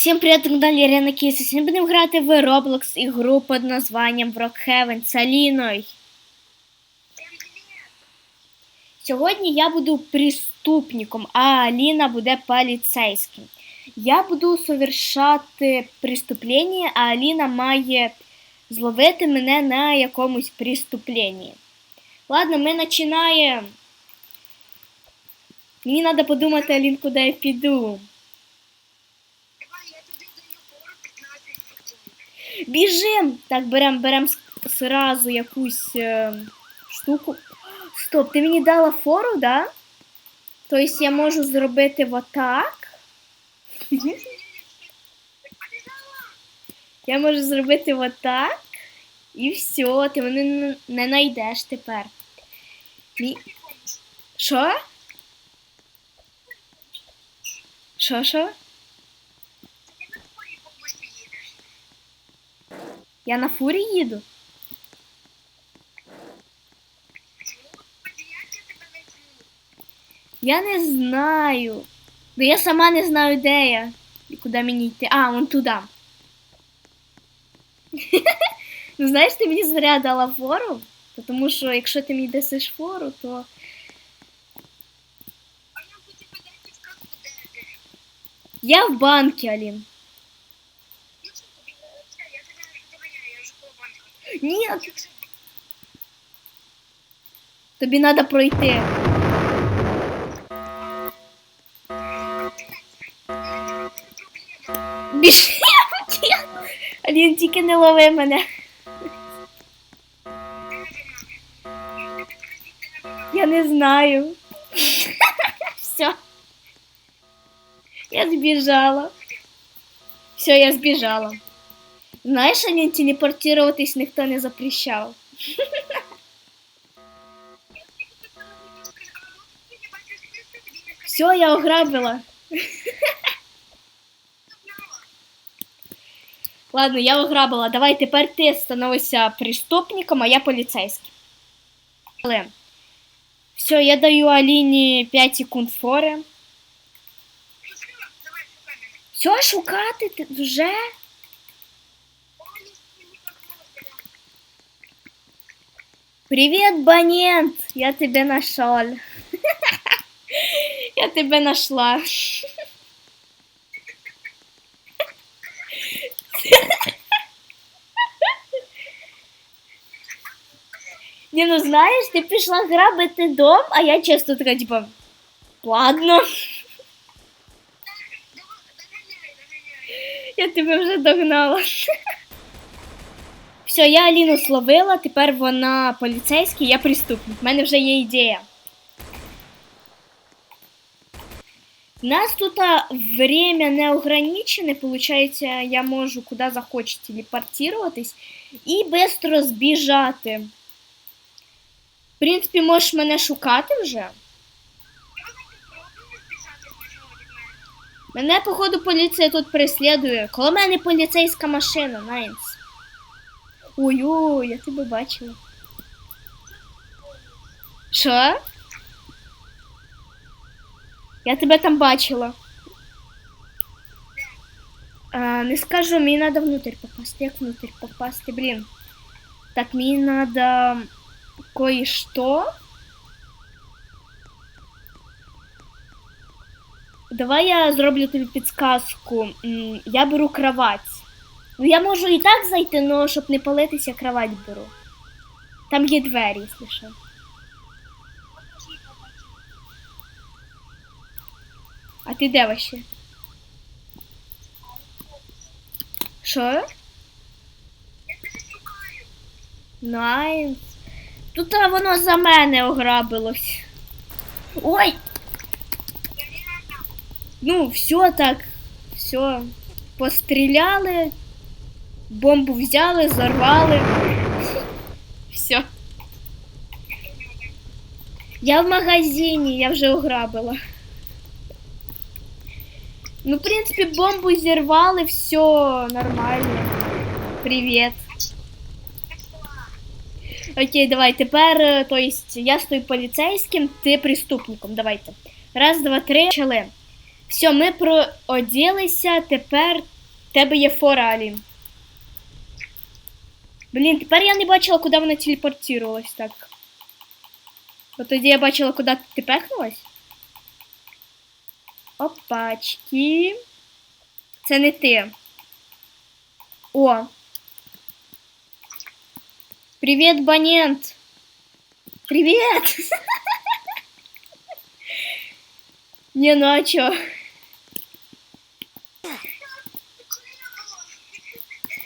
Всім привіт, на каналі Ірина Кіса. Сьогодні будемо грати в Roblox ігру під названням Brockhaven з Аліною. Сьогодні я буду преступником, а Аліна буде поліцейським. Я буду совершати преступлення, а Аліна має зловити мене на якомусь преступленні. Ладно, ми починаємо. Мені треба подумати, Алін, куди я піду. Давай, я тобі даю фору 15 секунд. Біжим! Так, берем, берем сразу якусь е, штуку. Стоп, ти мені дала фору, да? Тобто я можу зробити отак. Я можу зробити отак. І все, ти мене не- не знайдеш тепер. Що? Що, що? Ти на форі комусь їдеш. Я на фурі їду? Я не знаю. Ну я сама не знаю, де я. І куди мені йти. А, вон туди. ну, знаєш, ти мені зря дала фору, тому що якщо ти мені дасиш фору, то. Я в банкі, Алін. Ну що тобі? Все, я тебе доганяю, я вже коло вже тобі треба пройти. Біжи! Алін, тільки не лови мене. Я не знаю. Все. Я збіжала. Все, я збіжала. Знаєш, Алін, телепортуватись ніхто не запрещав. Все, я ограбила. Ладно, я ограбила. Давай тепер ти становишся преступником, а я поліцейським. Але. Все, я даю Аліні 5 секунд фори. Все, шукати ти? Привет, абонент! Я тебя нашел. Я тебя нашла. Не, ну знаєш, ти пішла грабити дом, а я чесно така, типа, ладно, я тебе вже догнала. Все, я Аліну словила, тепер вона поліцейський, я преступник. У мене вже є ідея. У нас тут время не ограничене, получається, я можу куди захочу телепортуватись і швидко збіжати. В принципі, можеш мене шукати вже. Мене, походу, поліція тут преслідує. Коло мене поліцейська машина, Найнс. Ой-ой, я тебе бачила. Що? Я тебе там бачила. А, не скажу, мені треба внутрь попасти. Як внутрь попасти, блін. Так, мені треба кое-что. Давай я зроблю тобі підсказку. М, Я беру кровать. Ну, я можу і так зайти, але щоб не палитися, кровать беру. Там є двері, якщо що. А ти де вообще? Що? Найс. Тут воно за мене ограбилось. Ой! Ну, все так. Все. Постріляли, бомбу взяли, зарвали. Все. Я в магазині, я вже ограбила. Ну, в принципі, бомбу зірвали, все нормально. Привіт. Окей, давай. Тепер, е, то есть, я стою поліцейським, ти преступником. Давайте. Раз, два, три. Почали. Все, ми прооділися, тепер тебе є фора, Алін. Блін, тепер я не бачила, куди вона телепортувалась так. Бо тоді я бачила, куди ти пехнулась. Опачки. Це не ти. О. Привіт, Банент. Привіт. Не, ну а чё?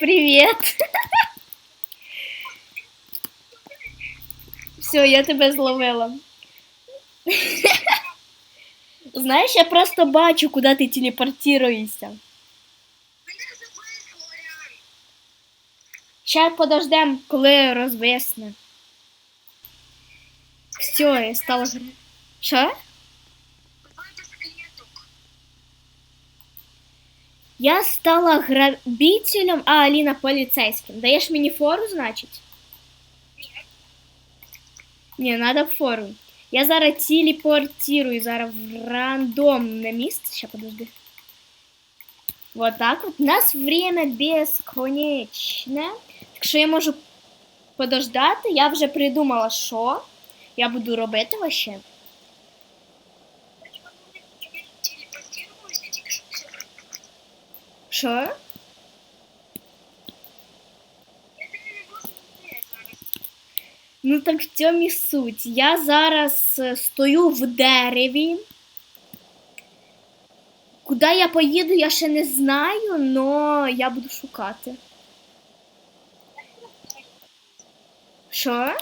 Привет. Все, я тебе зловила. Знаєш, я просто бачу, куди ти реально. Щас подождем, коли розвисне. Все, я стала грати. Що? Я стала грабителем, а Аліна поліцейським. Даєш мені фору, значить? Ні. Ні, надо фору. Я зараз телепортирую зараз в рандомне місце. Ще подожди. Вот так вот. У нас время безконечне. Так що я можу подождати. Я вже придумала, що я буду робити вообще. Я телепортувалася тільки що. Ну так в цьому і суть. Я зараз е, стою в дереві. Куди я поїду, я ще не знаю, але я буду шукати. Що?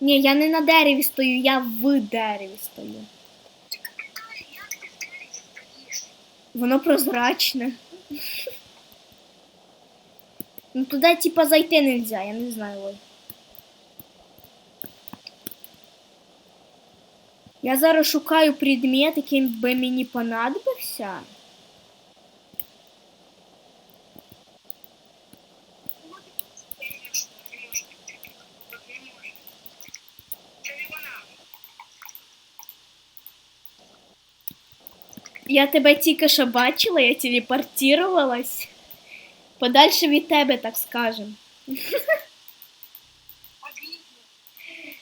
Ні, я не на дереві стою, я в дереві стою. Воно прозрачне. Ну туда типа зайти нельзя, я не знаю. Ой. Я зараз шукаю предмет, бы мне не понадобился. Я тебе тільки що бачила, я телепортировалась. Подальше від тебе, так скажем.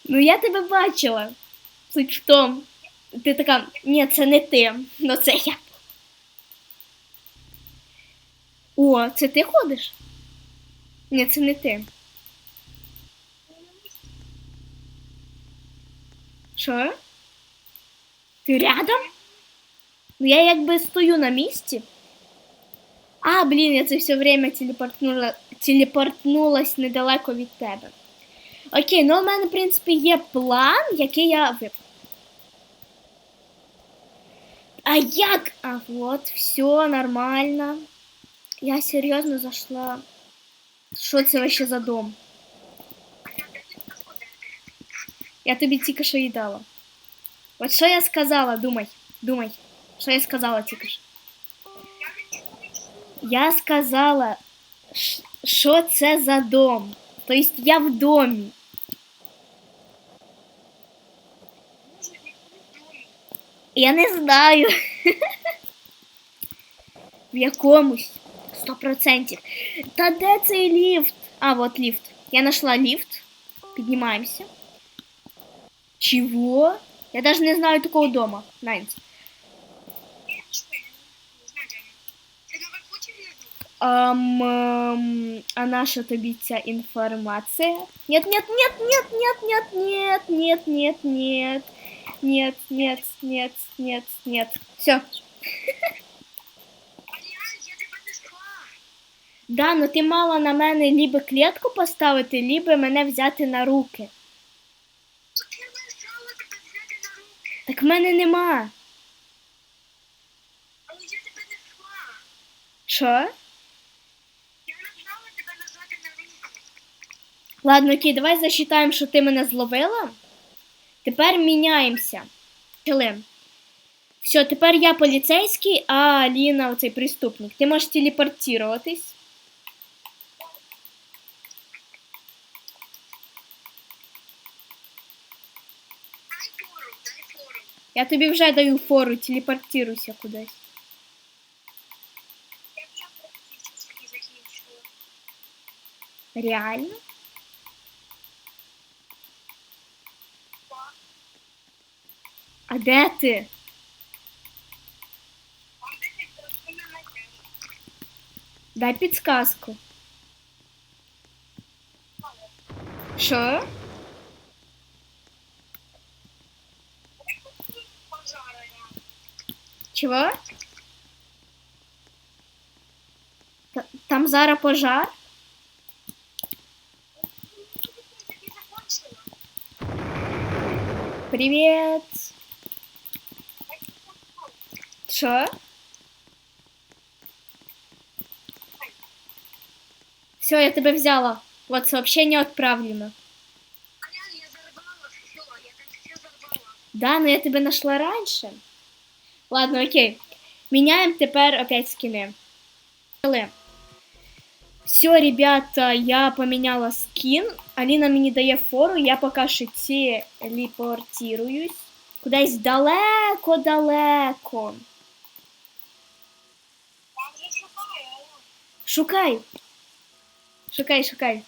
Ну я тебе бачила. Суть в тому. Ти така, ні, це не ти, ну це я. О, це ти ходиш? Ні, це не ти. Що? Ти рядом? Ну я якби стою на місці. А, блін, я це все время телепортнула, телепортнулась недалеко від тебе. Окей, ну у мене, в принципі, є план, який я. А як? А от, все нормально. Я серйозно зайшла. Що це вообще за дом? Я тобі тільки що їй дала. От що я сказала, думай, думай. Що я сказала тільки що? Я сказала, ш- що це за дом. Тобто я в домі. Може, не в домі. Я не знаю. В якомусь. Сто процентів. Та де цей ліфт? А, от ліфт. Я знайшла ліфт. Піднімаємося. Чого? Я навіть не знаю такого дома. Найнс. Ем, а наша тобі ця інформація? Нет, нет, нет, нет, нет, нет, нет, нет, нет, нет. Нет, нет, нет, нет, нет. Все. Да, ну ти мала на мене лібо клітку поставити, лібо мене взяти на руки. Так в мене нема. Але я тебе знайшла. Що? Я нажала тебе нажати на руку. Ладно, окей, давай засчитаємо, що ти мене зловила. Тепер міняємося. Почали. Все, тепер я поліцейський, а Аліна оцей преступник. Ти можеш телепортуватись. Я тобі вже даю фору, телепортируйся кудись. Реально? А де ти? Там де ти просто не знайдеш. Дай підсказку. Що? Пожара я. Чого? Та- Там зараз пожар? Тобі Що? Все, я тебе взяла. Вот сообщение отправлено. Да, но я тебе нашла раньше. Ладно, окей. Меняем теперь опять скины. Все, ребята, я поменяла скин. Алина мені дає фору, я поки що телепортируюсь. Кудись далеко-далеко. Шукай. Шукай, шукай.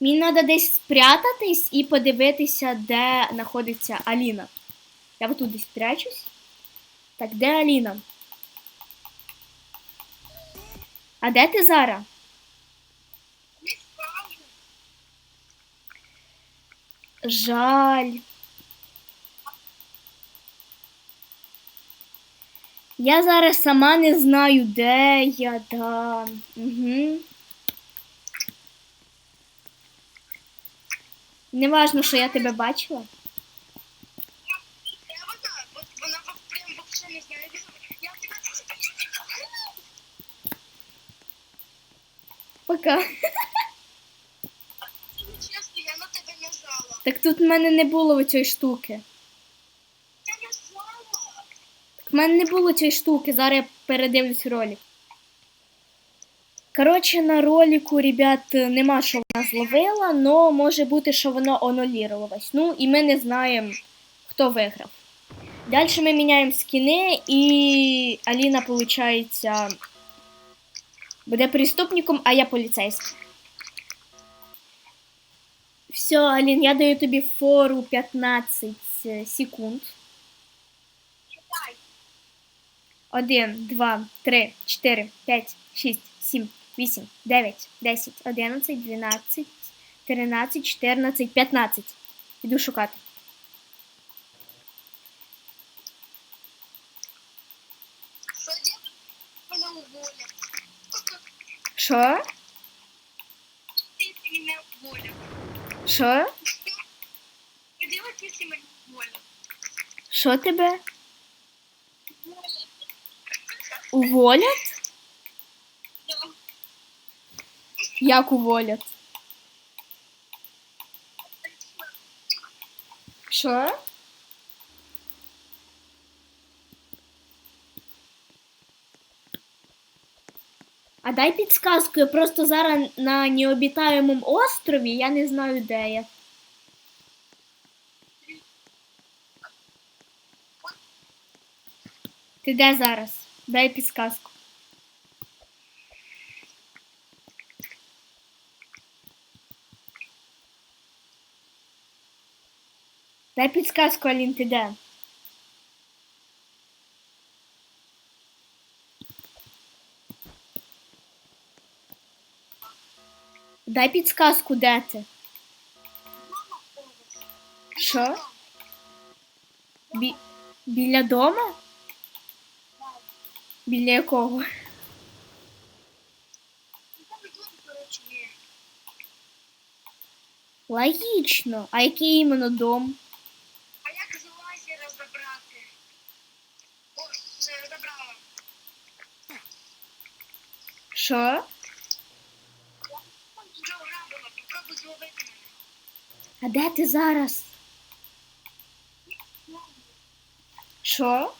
Мені треба десь спрятатись і подивитися, де знаходиться Аліна. Я отут десь прячусь. Так, де Аліна? А де ти зараз? Жаль. Я зараз сама не знаю, де я, да. Угу. Неважно, що я тебе бачила. Пока. Так тут в мене не було цієї штуки. Я нажала. Так в мене не було цієї штуки, зараз я передивлюсь ролик. Коротше, на ролику, ребят, нема, що вона зловила, но може бути, що воно анулірувалось. Ну, і ми не знаємо, хто виграв. Далі ми міняємо скини, і Аліна, виходить, буде преступником, а я поліцейський. Все, Алін, я даю тобі фору 15 секунд. 1, 2, 3, 4, 5, 6, 7, 8, 9, 10, 11, 12, 13, 14, 15. Іду шукати. Що? Що? Що тебе? Уволять? Да. Як уволять? Що? А дай підсказку, я просто зараз на необітаємому острові, я не знаю, де я. Ти де зараз? Дай підсказку. Дай підсказку, Алін, ти де? Дай підсказку, де ти? Що? Бі... Біля дома? Біля якого? Логічно. А який іменно дом? А як з лазера забрати? О, забрала. Що? А де ти зараз? Що?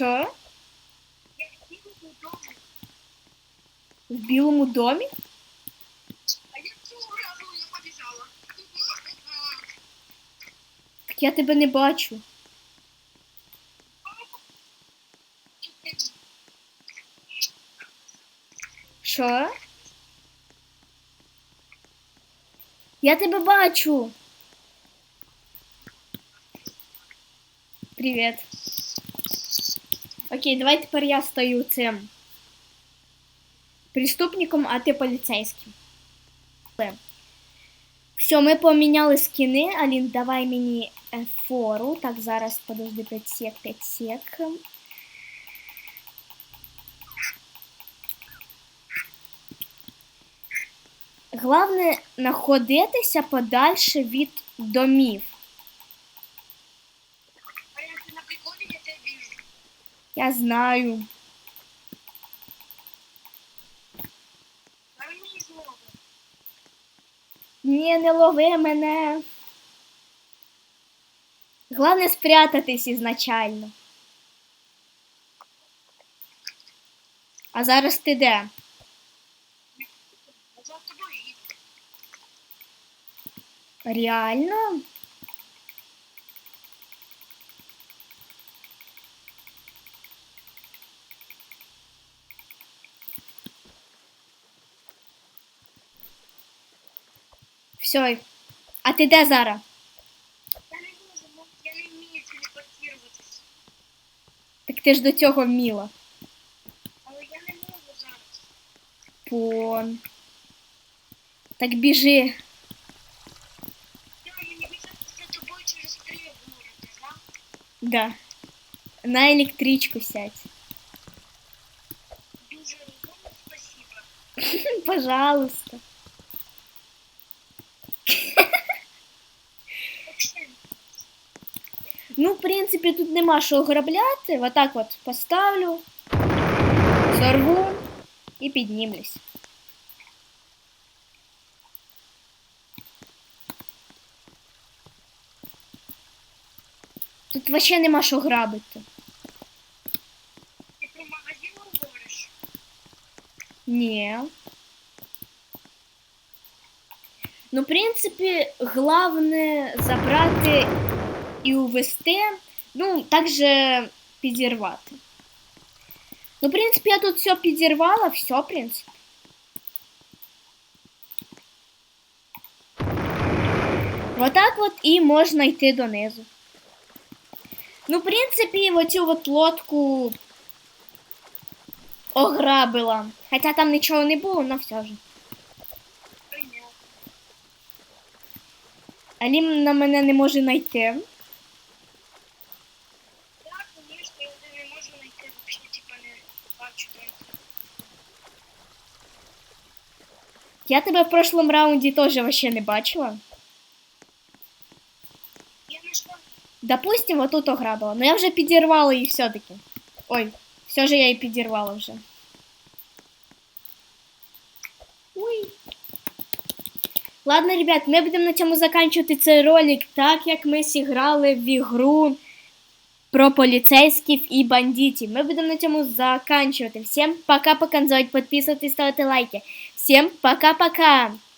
Що? Я їду додому. В білому домі? А я цього разу я побіжала. Так я тебе не бачу. Що? Я тебе бачу. Привіт. Окей, давай тепер я стою цим преступником, а ти поліцейським. Все, ми поміняли скини. Алін, давай мені е, фору. Так, зараз подожди 5 сек, 5 сек. Головне знаходитися подальше від домів. А я на приколі я тебе вижу. Я знаю. Ні, не лови мене. Головне спрятатись ізначально. А зараз ти де? Реально? Все. А ти де зараз? Я не можу, я не вмію телепортуватися. Так ти ж до цього вміла. Але я не можу зараз. Пон. Так біжи. Да. На електричку сядь. Дуже спасибо. Пожалуйста. Ну, в принципі, тут нема що ограбляти. Отак от поставлю, сорву і піднімлюсь. Тут вообще нема що грабити. ти про магазин говориш? Ні. Ну, в принципі, головне забрати і увести, ну, також підірвати. Ну, в принципі, я тут все підірвала, все, в принципі. Отак от і можна йти донизу. Ну, в принципі, оцю от лодку ограбила. Хоча там нічого не було, але все ж. Алім на мене не може знайти. Так, звісно, я вже не можу знайти, взагалі, типа, не бачу де. Я тебе в прошлому раунді теж вообще не бачила. Я не знаю. Допустим, отут ограбила. Но я вже підірвала її все-таки. Ой, все же я її підірвала вже. Ладно, ребят, ми будемо на цьому заканчувати цей ролик, так як ми зіграли в ігру про поліцейських і бандитів. Ми будемо на цьому заканчувати. Всім пока-пока. Підписуватись, ставити лайки. Всім пока-пока.